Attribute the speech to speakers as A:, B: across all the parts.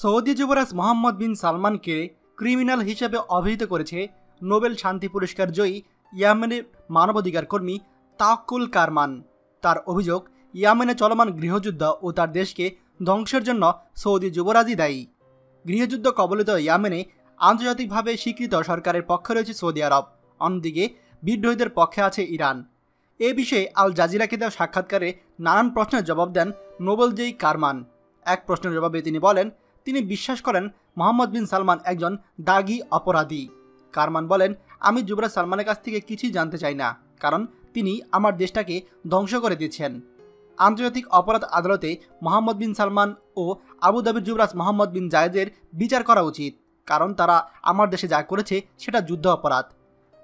A: Saudi যুবরাজ Mohammed bin সালমানকে criminal হিসেবে অভিহিত করেছে নোবেল শান্তি পুরস্কার জয়ী ইয়ামেনের মানবাধিকার কর্মী তাকুল কারমান। তার অভিযোগ, ইয়ামেনে চলমান গৃহযুদ্ধ ও তার দেশকে ধ্বংসের জন্য সৌদি যুবরাজই দায়ী। গৃহযুদ্ধ কবলিত ইয়ামেনে আন্তর্জাতিকভাবে স্বীকৃত সরকারের পক্ষে রয়েছে সৌদি আরব, অন্যদিকে বিদ্রোহীদের পক্ষে আছে ইরান। এ বিষয়ে আল জাজিরাকে দেওয়া সাক্ষাৎকারে নানান প্রশ্নের জবাব দেন নোবেলজয়ী কারমান। এক প্রশ্নের জবাবে তিনি বলেন তিনি বিশ্বাস করেন মোহাম্মদ বিন সালমান একজন দাগি অপরাধী। কারমান বলেন, আমি যুবরাজ সালমানের কাছ থেকে কিছুই জানতে চাই না, কারণ তিনি আমার দেশটাকে ধ্বংস করে দিয়েছেন। আন্তর্জাতিক অপরাধ আদালতে মোহাম্মদ বিন সালমান ও আবুধাবির যুবরাজ মোহাম্মদ বিন জায়েদের বিচার করা উচিত, কারণ তারা আমার দেশে যা করেছে সেটা যুদ্ধ অপরাধ।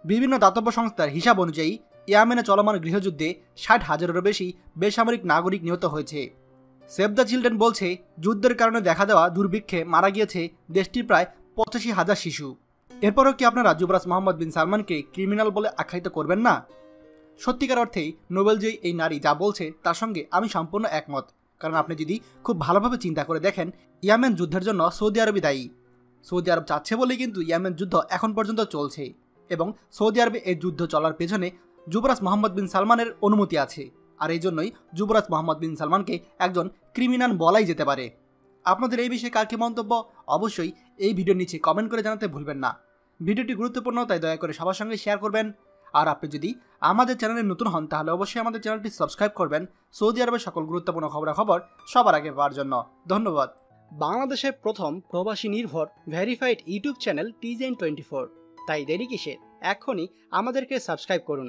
A: বিভিন্ন দাতব্য সংস্থার হিসাব অনুযায়ী, ইয়ামেনে চলমান গৃহযুদ্ধে ষাট হাজারেরও বেশি বেসামরিক নাগরিক নিহত হয়েছে। সেভ দ্য চিলড্রেন বলছে, যুদ্ধের কারণে দেখা দেওয়া দুর্ভিক্ষে মারা গিয়েছে দেশটির প্রায় পঁচাশি হাজার শিশু। এরপরও কি আপনারা যুবরাজ মোহাম্মদ বিন সালমানকে ক্রিমিনাল বলে আখ্যায়িত করবেন না? সত্যিকার অর্থেই নোবেলজয়ী এই নারী যা বলছে, তার সঙ্গে আমি সম্পূর্ণ একমত। কারণ আপনি যদি খুব ভালোভাবে চিন্তা করে দেখেন, ইয়ামেন যুদ্ধের জন্য সৌদি আরবই দায়ী। সৌদি আরব চাচ্ছে বলেই কিন্তু ইয়ামেন যুদ্ধ এখন পর্যন্ত চলছে। এবং সৌদি আরবে এই যুদ্ধ চলার পেছনে যুবরাজ মোহাম্মদ বিন সালমানের অনুমতি আছে। আর এই জন্যই যুবরাজ মোহাম্মদ বিন সালমানকে একজন ক্রিমিনাল বলাই যেতে পারে। আপনাদের এই বিষয়ে কার কি মন্তব্য? অবশ্যই এই ভিডিওর নিচে কমেন্ট করে জানাতে ভুলবেন না। ভিডিওটি গুরুত্বপূর্ণ, তাই দয়া করে সবার সঙ্গে শেয়ার করবেন। আর আপনি যদি আমাদের চ্যানেলে নতুন হন, তাহলে অবশ্যই আমাদের চ্যানেলটি সাবস্ক্রাইব করবেন। সৌদি আরবের সকল গুরুত্বপূর্ণ খবরাখবর সবার আগে পাওয়ার জন্য। ধন্যবাদ।
B: বাংলাদেশের প্রথম প্রবাসী নির্ভর ভেরিফাইড ইউটিউব চ্যানেল টিজেন টোয়েন্টি ফোর তাই দেরি কিসের? এখনই আমাদেরকে সাবস্ক্রাইব করুন।